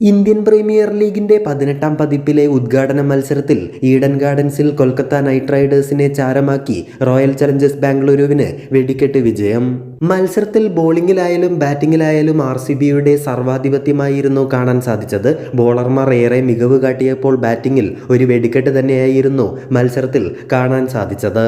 Indian premier ലീഗിന്റെ പതിനെട്ടാം പതിപ്പിലെ ഉദ്ഘാടന മത്സരത്തിൽ ഈഡൻ ഗാർഡൻസിൽ കൊൽക്കത്ത നൈറ്റ് റൈഡേഴ്സിനെ ചാരമാക്കി റോയൽ ചലഞ്ചേഴ്സ് ബാംഗ്ലൂരുവിന് വെടിക്കെട്ട് വിജയം. മത്സരത്തിൽ ബോളിംഗിലായാലും ബാറ്റിംഗിലായാലും ആർ സി ബിയുടെ സർവാധിപത്യമായിരുന്നു കാണാൻ സാധിച്ചത്. ബോളർമാർ ഏറെ മികവ് കാട്ടിയപ്പോൾ ബാറ്റിംഗിൽ ഒരു വെടിക്കെട്ട് തന്നെയായിരുന്നു മത്സരത്തിൽ കാണാൻ സാധിച്ചത്.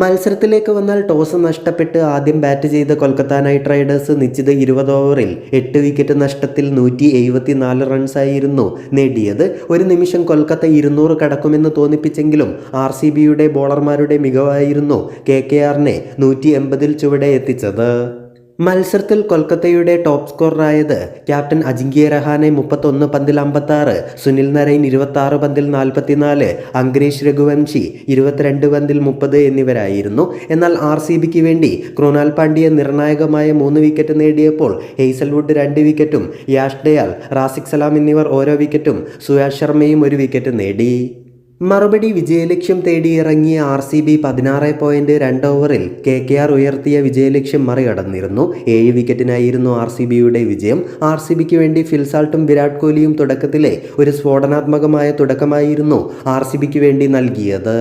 മത്സരത്തിലേക്ക് വന്നാൽ ടോസ് നഷ്ടപ്പെട്ട് ആദ്യം ബാറ്റ് ചെയ്ത കൊൽക്കത്ത നൈറ്റ് റൈഡേഴ്സ് നിശ്ചിത ഇരുപത് ഓവറിൽ എട്ട് വിക്കറ്റ് നഷ്ടത്തിൽ നൂറ്റി എഴുപത്തിനാല് റൺസായിരുന്നു നേടിയത്. ഒരു നിമിഷം കൊൽക്കത്ത ഇരുന്നൂറ് കടക്കുമെന്ന് തോന്നിപ്പിച്ചെങ്കിലും ആർ സി ബിയുടെ ബോളർമാരുടെ മികവായിരുന്നു കെ കെ ആറിനെ നൂറ്റി എൺപതിൽ ചുവടെ എത്തിച്ചത്. മത്സരത്തിൽ കൊൽക്കത്തയുടെ ടോപ്പ് സ്കോററായത് ക്യാപ്റ്റൻ അജിങ്ക്യ രഹാനെ മുപ്പത്തൊന്ന് പന്തിൽ അമ്പത്താറ് സുനിൽ നരൈൻ ഇരുപത്തി ആറ് പന്തിൽ നാൽപ്പത്തിനാല് അങ്കരീഷ് രഘുവംശി ഇരുപത്തിരണ്ട് പന്തിൽ മുപ്പത് എന്നിവരായിരുന്നു. എന്നാൽ ആർ സി ബിക്ക് വേണ്ടി ക്രോനാൽ പാണ്ഡ്യ നിർണായകമായ മൂന്ന് വിക്കറ്റ് നേടിയപ്പോൾ ഹെയ്സൽവുഡ് രണ്ട് വിക്കറ്റും യാഷ് ഡയാൽ റാസിക് സലാം എന്നിവർ ഓരോ വിക്കറ്റും സുയാഷ് ശർമ്മയും ഒരു വിക്കറ്റ് നേടി. മറുപടി വിജയലക്ഷ്യം തേടി ഇറങ്ങിയ ആർ സി ബി പതിനാറ് പോയിന്റ് രണ്ട് ഓവറിൽ കെ കെ ആർ ഉയർത്തിയ വിജയലക്ഷ്യം മറികടന്നിരുന്നു. ഏഴ് വിക്കറ്റിനായിരുന്നു ആർ സി ബിയുടെ വിജയം. ആർ സി ബിക്ക് വേണ്ടി ഫിൽസാൾട്ടും വിരാട് കോഹ്ലിയും തുടക്കത്തിലെ ഒരു സ്ഫോടനാത്മകമായ തുടക്കമായിരുന്നു ആർ സി ബിക്ക് വേണ്ടി നൽകിയത്.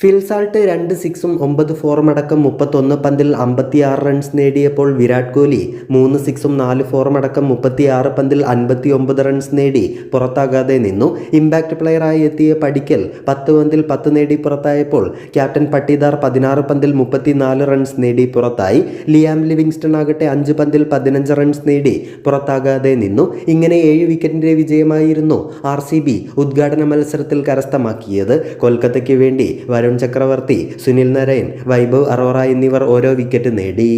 ഫിൽസാൾട്ട് രണ്ട് സിക്സും ഒമ്പത് ഫോറും അടക്കം മുപ്പത്തൊന്ന് പന്തിൽ അമ്പത്തിയാറ് റൺസ് നേടിയപ്പോൾ വിരാട് കോഹ്ലി മൂന്ന് സിക്സും നാല് ഫോറും അടക്കം മുപ്പത്തിയാറ് പന്തിൽ അൻപത്തി ഒമ്പത് റൺസ് നേടി പുറത്താകാതെ നിന്നു. ഇമ്പാക്റ്റ് പ്ലെയറായി എത്തിയ പടിക്കൽ പത്ത് പന്തിൽ പത്ത് നേടി പുറത്തായപ്പോൾ ക്യാപ്റ്റൻ പട്ടിദാർ പതിനാറ് പന്തിൽ മുപ്പത്തിനാല് റൺസ് നേടി പുറത്തായി. ലിയാം ലിവിങ്സ്റ്റൺ ആകട്ടെ അഞ്ച് പന്തിൽ പതിനഞ്ച് റൺസ് നേടി പുറത്താകാതെ നിന്നു. ഇങ്ങനെ ഏഴ് വിക്കറ്റിന്റെ വിജയമായിരുന്നു ആർ സി ബി ഉദ്ഘാടന മത്സരത്തിൽ കരസ്ഥമാക്കിയത്. കൊൽക്കത്തയ്ക്ക് വേണ്ടി വരുൺ ചക്രവർത്തി സുനിൽ നരയൻ വൈഭവ് അറോറ എന്നിവർ ഓരോ വിക്കറ്റ് നേടി.